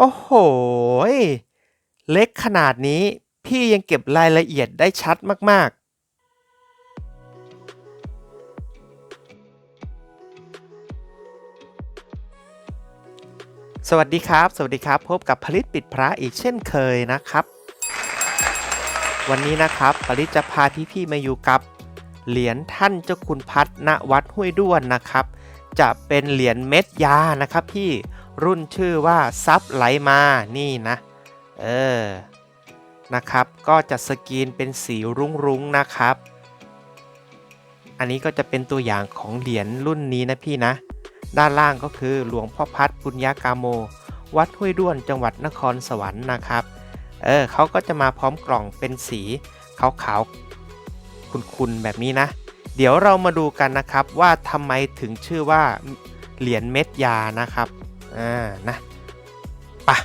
โอ้โห เล็กขนาดนี้พี่ยังเก็บรายละเอียดได้ชัดมาก ๆสวัสดีครับ สวัสดีครับพบกับผลิตปิดพระอีกเช่นเคยนะครับ วันนี้นะครับผลิตจะพาพี่ๆมาอยู่กับ เหรียญท่านเจ้าคุณพัฒณวัดห้วยด้วนนะครับ จะเป็นเหรียญเม็ดยานะครับพี่ รุ่นชื่อว่าซับไหลมานี่นะ เออ นะครับ ก็จะสกรีนเป็นสีรุ้งๆนะครับ อันนี้ก็จะเป็นตัวอย่างของเหรียญรุ่นนี้นะพี่นะ ด้านล่างก็คือหลวงพ่อพัดปุญญากาโม วัดห้วยด้วนจังหวัดนครสวรรค์นะครับ เออเขาก็จะมาพร้อมกล่องเป็นสีขาวๆคุนๆแบบนี้นะ เดี๋ยวเรามาดูกันนะครับว่าทำไมถึงชื่อว่าเหรียญเม็ดยานะครับ อ่านะปะ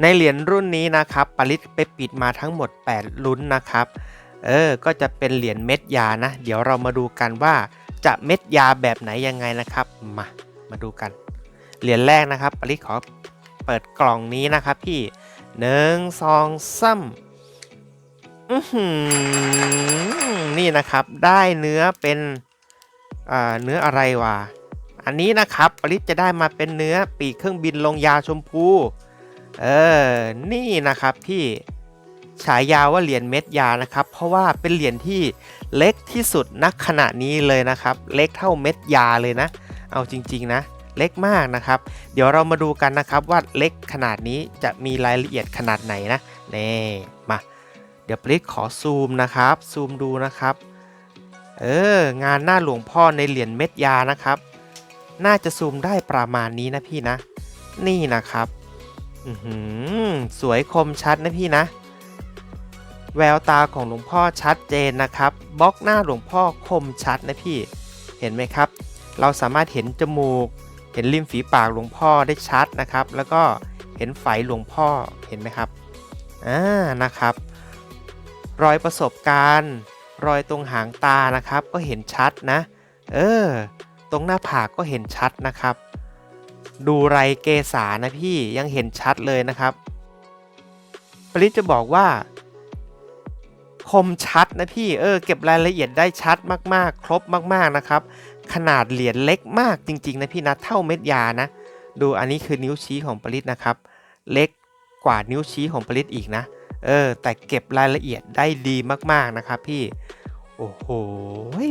ในเหรียญรุ่นนี้นะครับปริศไปปิดมาทั้งหมด 8 ลุ้นนะครับเออก็จะเป็นเหรียญเม็ดยานะ เดี๋ยวเรามาดูกันว่าจะเม็ดยาแบบไหนยังไงนะครับมามาดูกัน เหรียญแรกนะครับปริศขอเปิดกล่องนี้นะครับพี่หนึ่งสองซ้ำ นี่นะครับได้เนื้อเป็นเนื้ออะไรวะ อันนี้นะครับปริศจะได้มาเป็นเนื้อปีกเครื่องบินลงยาชมพู เออ นี่นะครับพี่ฉายาว่าเหรียญเม็ดยานะครับ เพราะว่าเป็นเหรียญที่เล็กที่สุดณขณะนี้เลยนะครับ เล็กเท่าเม็ดยาเลยนะ เอาจริง ๆ นะ เล็กมากนะครับ เดี๋ยวเรามาดูกันนะครับว่าเล็กขนาดนี้จะมีรายละเอียดขนาดไหนนะ นี่มา เดี๋ยวปริศขอซูมนะครับ ซูมดูนะครับ เออ งานหน้าหลวงพ่อในเหรียญเม็ดยานะครับ น่าจะซูมได้ประมาณนี้นะพี่นะ นี่นะครับ อือหือสวยคมชัดนะพี่นะ แววตาของหลวงพ่อชัดเจนนะครับ บล็อกหน้าหลวงพ่อคมชัดนะพี่ เห็นไหมครับ เราสามารถเห็นจมูก เห็นริมฝีปากหลวงพ่อได้ชัดนะครับ แล้วก็เห็นไฝหลวงพ่อ เห็นไหมครับ อ่า นะครับ รอยประสบการณ์ รอยตรงหางตานะครับ ก็เห็นชัดนะ เออ ตรงหน้าผากก็เห็นชัดนะครับ ดูไรเกษานะพี่ยังเห็นชัดเลยนะครับ ปริศจะบอกว่า คมชัดนะพี่ เออ เก็บรายละเอียดได้ชัดมากๆ ครบมากๆนะครับ ขนาดเหรียญเล็กมากจริง ๆ นะพี่นะ เท่าเม็ดยานะ ดูอันนี้คือนิ้วชี้ของปริศนะครับ เล็กกว่านิ้วชี้ของปริศอีกนะ เออแต่เก็บรายละเอียดได้ดีมากๆนะครับพี่โอ้โห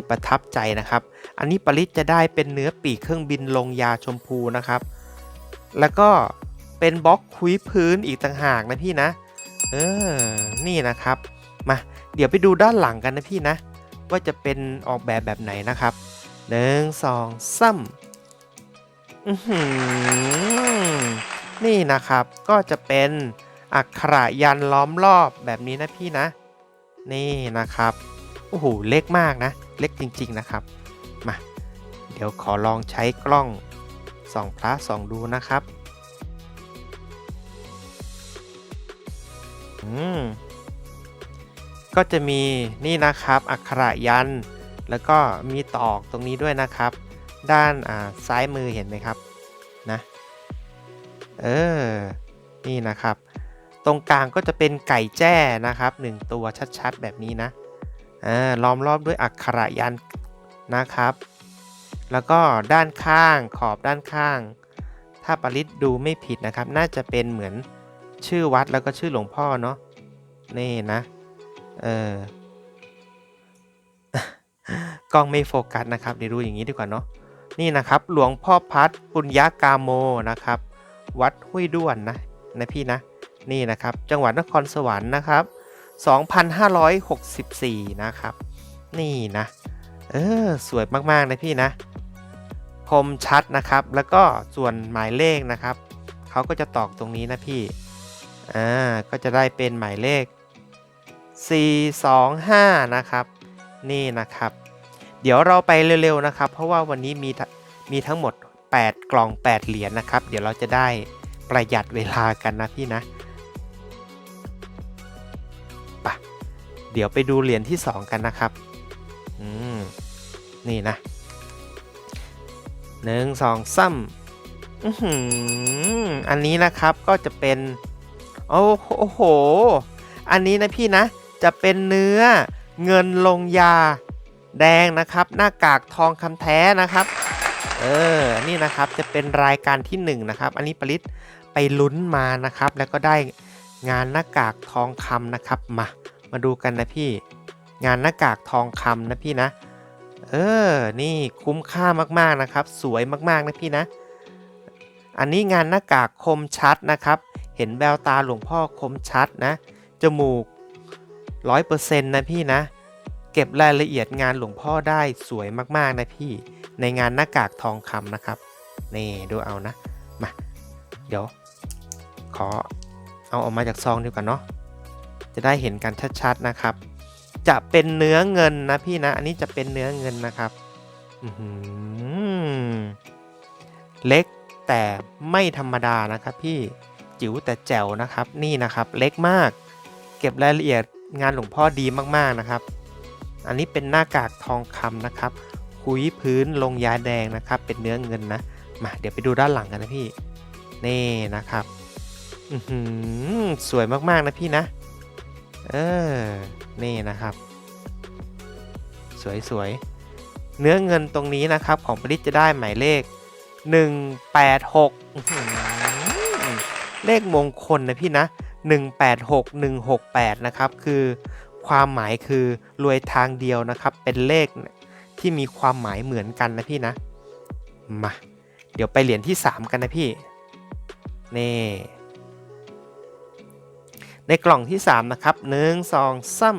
ประทับใจนะครับ อันนี้ปริศจะได้เป็นเนื้อปีกเครื่องบินลงยาชมพูนะครับ แล้วก็เป็นบล็อกคุยพื้นอีกต่างหากนะพี่นะ เออ นี่นะครับ มาเดี๋ยวไปดูด้านหลังกันนะพี่นะ ว่าจะเป็นออกแบบแบบไหนนะครับหนึ่งสองซ้ำนี่นะครับก็จะเป็น อักขระยันล้อมรอบแบบนี้นะพี่นะ นี่นะครับโอ้โหเล็กมากนะ เล็กจริง ๆนะครับ มา เดี๋ยวขอลองใช้กล้องส่องพระส่องดูนะครับอืมก็จะมีนี่นะครับ อักขระยัน แล้วก็มีตอกตรงนี้ด้วยนะครับ ด้านอ่าซ้ายมือเห็นไหมครับนะเออนี่นะครับ ตรงกลางก็จะเป็นไก่แจ้นะครับหนึ่งตัวชัดๆ แบบนี้นะอ่าล้อมรอบด้วยอักขระยันนะครับ แล้วก็ด้านข้างขอบด้านข้าง ถ้าปริศดูไม่ผิดนะครับ น่าจะเป็นเหมือนชื่อวัดแล้วก็ชื่อหลวงพ่อเนาะนี่นะเออกล้องไม่โฟกัสนะครับเดี๋ยวดูอย่างนี้ดีกว่าเนาะนี่นะครับหลวงพ่อพัดปุญญากาโมนะครับ วัดห้วยด้วนนะนะพี่นะ นี่นะครับ จังหวัดนครสวรรค์นะครับ 2564 นะครับ นี่นะ เออ สวยมากๆ นะพี่นะ คมชัดนะครับ แล้วก็ส่วนหมายเลขนะครับ เขาก็จะตอกตรงนี้นะพี่ อ่า ก็จะได้เป็นหมายเลข 425 นะครับ นี่นะครับ เดี๋ยวเราไปเร็วๆ นะครับ เพราะว่าวันนี้มีทมีทั้งหมด 8 กล่อง 8 เหรียญนะครับ เดี๋ยวเราจะได้ประหยัดเวลากันนะพี่นะ เดี๋ยวไปดูเหรียญที่ 2 กันนะครับ อืม นี่นะหนึ่งสองซ้ำอืมอันนี้นะครับก็จะเป็น โอ้โห อันนี้นะพี่นะ จะเป็นเนื้อเงินลงยาแดงนะครับ หน้ากากทองคำแท้นะครับ เออ นี่นะครับจะเป็นรายการที่ 1นงนะครับ อันนี้ปริศไปลุ้นมานะครับ แล้วก็ได้งานหน้ากากทองคำนะครับมา มาดูกันนะพี่ งานหน้ากากทองคำนะพี่นะ เออ นี่คุ้มค่ามากๆนะครับ สวยมากๆนะพี่นะ อันนี้งานหน้ากากคมชัดนะครับ เห็นแววตาหลวงพ่อคมชัดนะ จมูกร้อยเปอร์เซ็นต์นะพี่นะ เก็บรายละเอียดงานหลวงพ่อได้สวยมากๆนะพี่ ในงานหน้ากากทองคำนะครับ นี่ดูเอานะ มา เดี๋ยว ขอเอาออกมาจากซองดีกว่าเนาะ จะได้เห็นกันชัด ๆ นะครับ จะเป็นเนื้อเงินนะพี่นะ อันนี้จะเป็นเนื้อเงินนะครับเล็กแต่ไม่ธรรมดานะครับพี่จิ๋วแต่แจ๋วนะครับ นี่นะครับ เล็กมาก เก็บรายละเอียดงานหลวงพ่อดีมากๆนะครับ อันนี้เป็นหน้ากากทองคำนะครับ คุยพื้นลงยาแดงนะครับ เป็นเนื้อเงินนะมาเดี๋ยวไปดูด้านหลังกันนะพี่ นี่นะครับสวยมากๆนะพี่นะ เออ นี่นะครับ สวยๆ เนื้อเงินตรงนี้นะครับ ของปริศจะได้หมายเลข 186อื้อหือเลขมงคลนะพี่นะ 186 168 นะครับ คือความหมายคือรวยทางเดียวนะครับ เป็นเลขที่มีความหมายเหมือนกันนะพี่นะ มา เดี๋ยวไปเหรียญที่ 3 กันนะพี่ นี่ ในกล่องที่ 3 นะครับหนึ่งสองซ้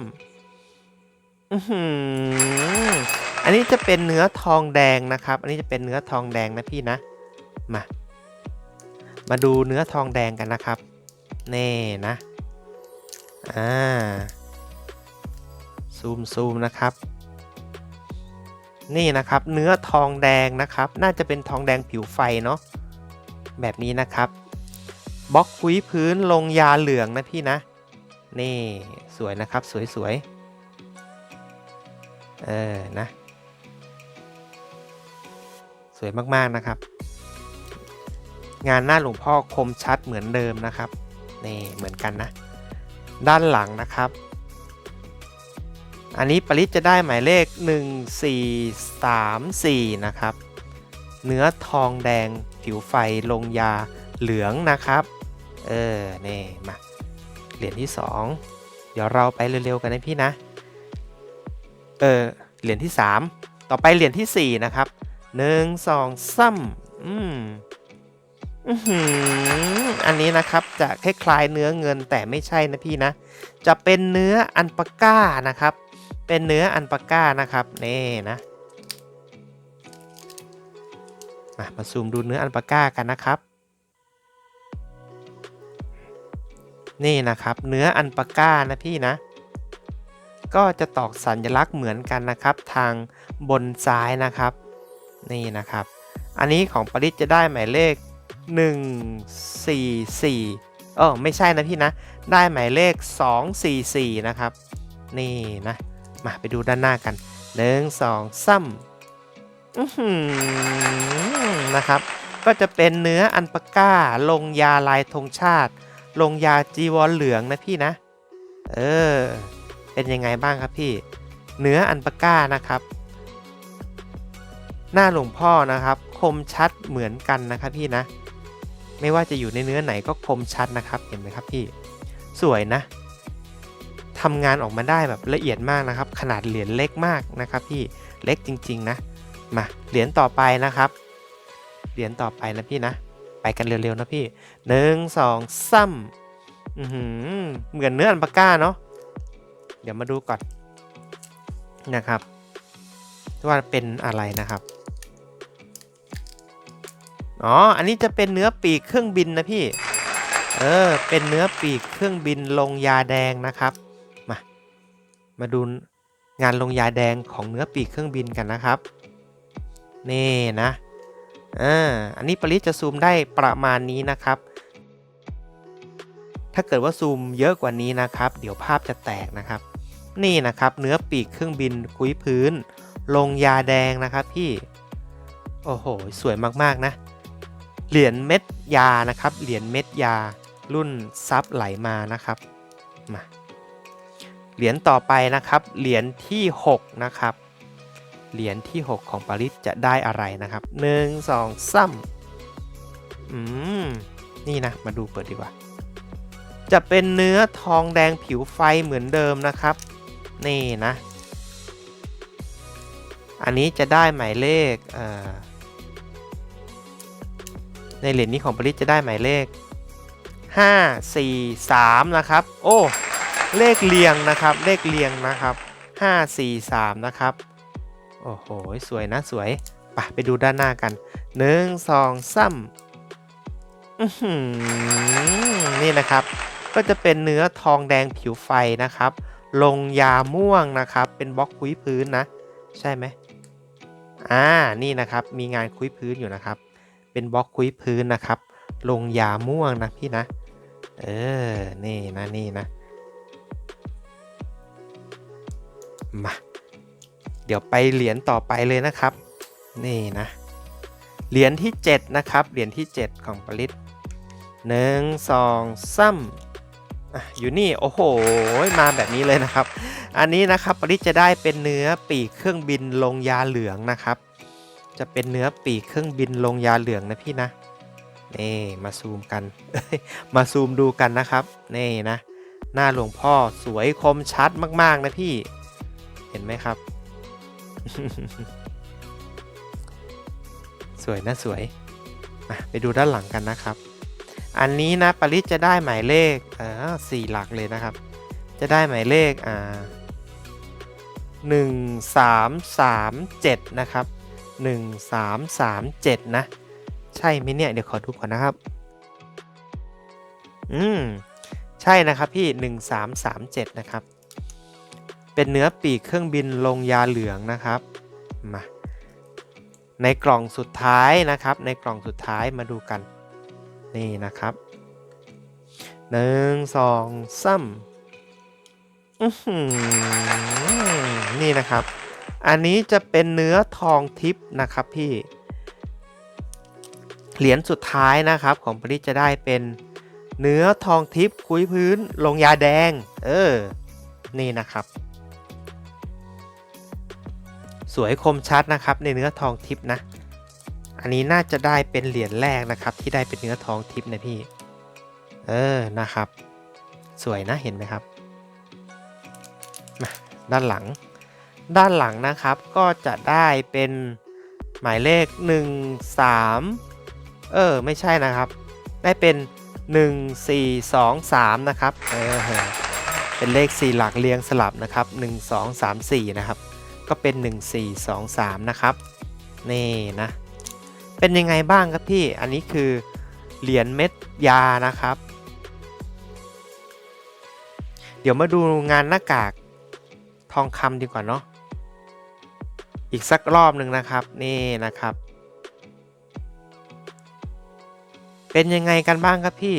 ำอื้อหืออันนี้จะเป็นเนื้อทองแดงนะครับ อันนี้จะเป็นเนื้อทองแดงนะพี่นะ มา มาดูเนื้อทองแดงกันนะครับ เน่นะ อ่า ซูมซูมนะครับ นี่นะครับ เนื้อทองแดงนะครับ น่าจะเป็นทองแดงผิวไฟเนาะ แบบนี้นะครับ บล็อกคุยพื้นลงยาเหลืองนะพี่นะ นี่สวยนะครับสวยสวยเออนะ สวยมากๆนะครับ งานหน้าหลวงพ่อคมชัดเหมือนเดิมนะครับ นี่เหมือนกันนะ ด้านหลังนะครับ อันนี้ปริศจะได้หมายเลข 1434 นะครับ เนื้อทองแดงผิวไฟลงยาเหลืองนะครับ เออ นี่ มา เหรียญที่ 2 เดี๋ยวเราไปเร็วๆกันนะพี่นะ เออ เหรียญที่ 3 ต่อไปเหรียญที่ 4 นะครับ 1 2 3อืมอื้อหืออันนี้นะครับจะคล้ายๆเนื้อเงินแต่ไม่ใช่นะพี่นะ จะเป็นเนื้ออันปาก้านะครับ เป็นเนื้ออันปาก้านะครับนี่นะมามาซูมดูเนื้ออันปาก้ากันนะครับ นี่นะครับเนื้ออันปาก้านะพี่นะ ก็จะตอกสัญลักษณ์เหมือนกันนะครับ ทางบนซ้ายนะครับ นี่นะครับ อันนี้ของปริศจะได้หมายเลข 144 เออไม่ใช่นะพี่นะ ได้หมายเลข 244 นะครับ นี่นะ มาไปดูด้านหน้ากันหนึ่งสองซ้ำนะครับ ก็จะเป็นเนื้ออันปาก้าลงยาลายธงชาติ ลงยาจีวรเหลืองนะพี่นะ เออ เป็นยังไงบ้างครับพี่ เนื้ออันปาก้านะครับ หน้าหลวงพ่อนะครับ คมชัดเหมือนกันนะครับพี่นะ ไม่ว่าจะอยู่ในเนื้อไหนก็คมชัดนะครับ เห็นไหมครับพี่ สวยนะทำงานออกมาได้แบบละเอียดมากนะครับ ขนาดเหรียญเล็กมากนะครับ พี่ เล็กจริง ๆ นะ มา เหรียญต่อไปนะครับ เหรียญต่อไปนะพี่นะ ไปกันเร็วๆนะพี่หนึ่งสองซ้ำเหมือนเนื้ออันปาก้าเนาะเดี๋ยวมาดูก่อนนะครับ ว่าเป็นอะไรนะครับอ๋ออันนี้จะเป็นเนื้อปีกเครื่องบินนะพี่เออเป็นเนื้อปีกเครื่องบินลงยาแดงนะครับมามาดูงานลงยาแดงของเนื้อปีกเครื่องบินกันนะครับนี่นะ อ่าอันนี้ปริศจะซูมได้ประมาณนี้นะครับ ถ้าเกิดว่าซูมเยอะกว่านี้นะครับ เดี๋ยวภาพจะแตกนะครับ นี่นะครับเนื้อปีกเครื่องบินคุยพื้น ลงยาแดงนะครับพี่ โอ้โห สวยมากๆนะ เหรียญเม็ดยานะครับ เหรียญเม็ดยารุ่นซับไหลมานะครับ มา เหรียญต่อไปนะครับ เหรียญที่ 6 นะครับ เหรียญที่ 6 ของปาริสจะได้อะไรนะครับ 1 2 3อืม นี่นะ มาดูเปิดดีกว่า จะเป็นเนื้อทองแดงผิวไฟเหมือนเดิมนะครับ นี่นะ อันนี้จะได้หมายเลขในเหรียญนี้ของปาริศจะได้หมายเลข 5 4 3 นะครับ โอ้ เลขเรียงนะครับ เลขเรียงนะครับ 5 4 3 นะครับ โอ้โห สวยนะสวยไปไปดูด้านหน้ากัน1 2 3อื้อหือนี่นะครับ ก็จะเป็นเนื้อทองแดงผิวไฟนะครับ ลงยาม่วงนะครับ เป็นบล็อกคุยพื้นนะ ใช่ไหมอ่า นี่นะครับ มีงานคุยพื้นอยู่นะครับ เป็นบล็อกคุยพื้นนะครับ ลงยาม่วงนะพี่นะ เออ นี่นะนี่นะ มา เดี๋ยวไปเหรียญต่อไปเลยนะครับ นี่นะ เหรียญที่ 7 นะครับ เหรียญที่ 7 ของปริศหนึ่งสองซ้ำอยู่นี่ โอ้โห มาแบบนี้เลยนะครับ อันนี้นะครับปริศจะได้เป็นเนื้อปีกเครื่องบินลงยาเหลืองนะครับ จะเป็นเนื้อปีกเครื่องบินลงยาเหลืองนะพี่นะนี่มาซูมกัน มาซูมดูกันนะครับ นี่นะ หน้าหลวงพ่อสวยคมชัดมาก ๆ นะพี่ เห็นไหมครับ สวยนะสวยไปดูด้านหลังกันนะครับ อันนี้นะปริศจะได้หมายเลขอ่าสี่หลักเลยนะครับ จะได้หมายเลขอ่าหนึ่งสามสามเจ็ดนะครับหนึ่งสามสามเจ็ดนะ ใช่ไหมเนี่ย เดี๋ยวขอดูก่อนนะครับ อืม ใช่นะครับพี่1337นะครับ เป็นเนื้อปีกเครื่องบินลงยาเหลืองนะครับมาในกล่องสุดท้ายนะครับ ในกล่องสุดท้ายมาดูกันนี่นะครับหนึ่งสองซ้ำนี่นะครับ อันนี้จะเป็นเนื้อทองทิพย์นะครับพี่ เหรียญสุดท้ายนะครับของปริจะได้เป็นเนื้อทองทิพย์คุยพื้นลงยาแดง เออ นี่นะครับ สวยคมชัดนะครับในเนื้อทองทิพนะ อันนี้น่าจะได้เป็นเหรียญแรกนะครับ ที่ได้เป็นเนื้อทองทิพนะพี่ เออนะครับ สวยนะเห็นไหมครับมาด้านหลัง ด้านหลังนะครับก็จะได้เป็นหมายเลข 1 3 เออ ไม่ใช่นะครับ ได้เป็น 1 4 2 3 นะครับ เออ เป็นเลข 4 หลักเรียงสลับนะครับ 1 2 3 4 นะครับ ก็เป็น 1 4 2 3 นะครับ นี่นะ เป็นยังไงบ้างครับพี่ อันนี้คือเหรียญเม็ดยานะครับ เดี๋ยวมาดูงานหน้ากากทองคำดีกว่าเนาะ อีกสักรอบหนึ่งนะครับ นี่นะครับ เป็นยังไงกันบ้างครับพี่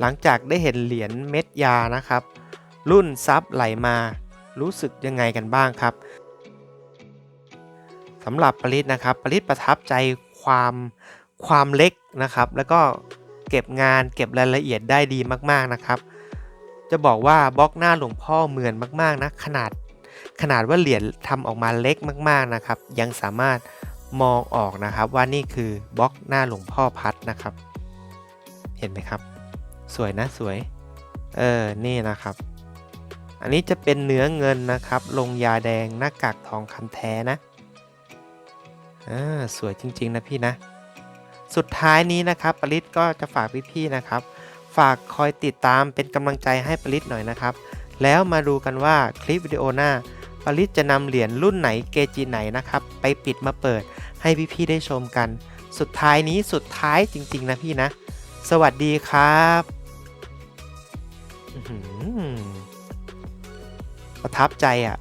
หลังจากได้เห็นเหรียญเม็ดยานะครับ รุ่นซับไหลมา รู้สึกยังไงกันบ้างครับำหรับปริศนะครับปริศประทับใจความความเล็กนะครับ แล้วก็เก็บงานเก็บรายละเอียดได้ดีมากๆนะครับ จะบอกว่าบล็อกหน้าหลวงพ่อเหมือนมากๆนะขนาดขนาดว่าเหรียญทำออกมาเล็กมาก ๆนะครับ ยังสามารถมองออกนะครับว่านี่คือบล็อกหน้าหลวงพ่อพัดนะครับ เห็นไหมครับ สวยนะสวยเออนี่นะครับ อันนี้จะเป็นเนื้อเงินนะครับ ลงยาแดงหน้ากากทองคำแท้นะ อ่าสวยจริง ๆ นะพี่นะ สุดท้ายนี้นะครับปริศก็จะฝากพี่ๆนะครับ ฝากคอยติดตามเป็นกำลังใจให้ปริศหน่อยนะครับ แล้วมาดูกันว่าคลิปวิดีโอหน้าปริศจะนำเหรียญรุ่นไหนเกจิไหนนะครับ ไปปิดมาเปิดให้พี่ๆได้ชมกัน สุดท้ายนี้สุดท้ายจริง ๆ นะพี่นะ สวัสดีครับประทับใจอะ